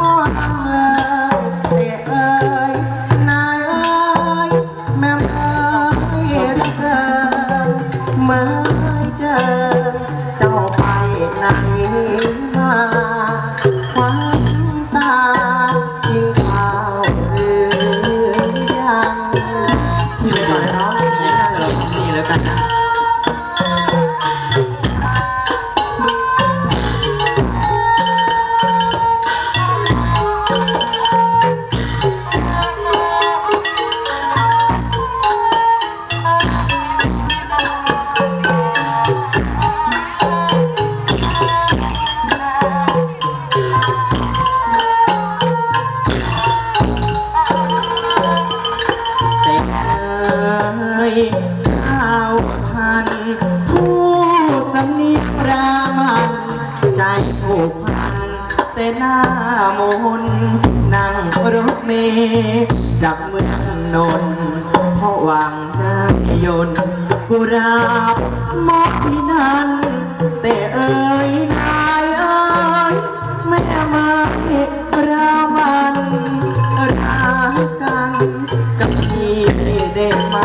หม้องเลยเตเอ้ยนายเอ้ยแม่อ้ยรัเกินมื่เจอเจ้าไปไหนมา ยข้าวฉัน ผู้สำนียงรามันใจผูกพัน แต่หน้ามนนั่งรถเมล์จากเมืองนนท์เพราะหวังได้ยนต์กุราบมอบที่นั่น แต่เอ่ยนายเอ่ยแม่ไม้รามันรักกันกับพี่ได้ไหม